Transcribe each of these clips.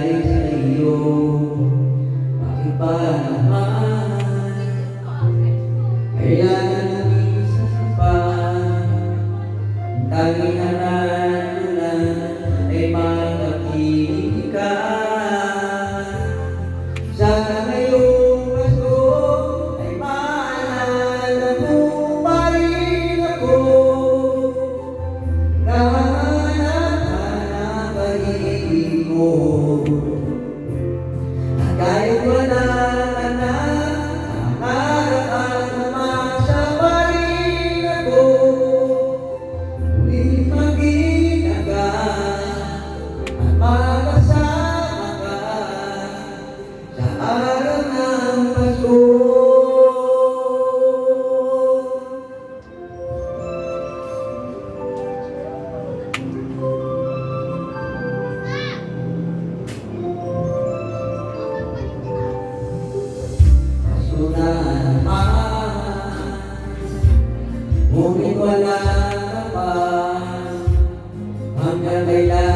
Dios. Ngunit wala na pa hanggang kailan?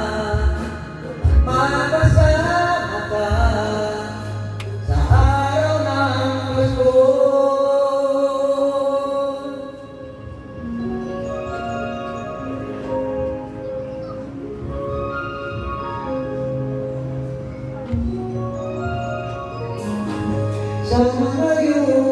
Don't you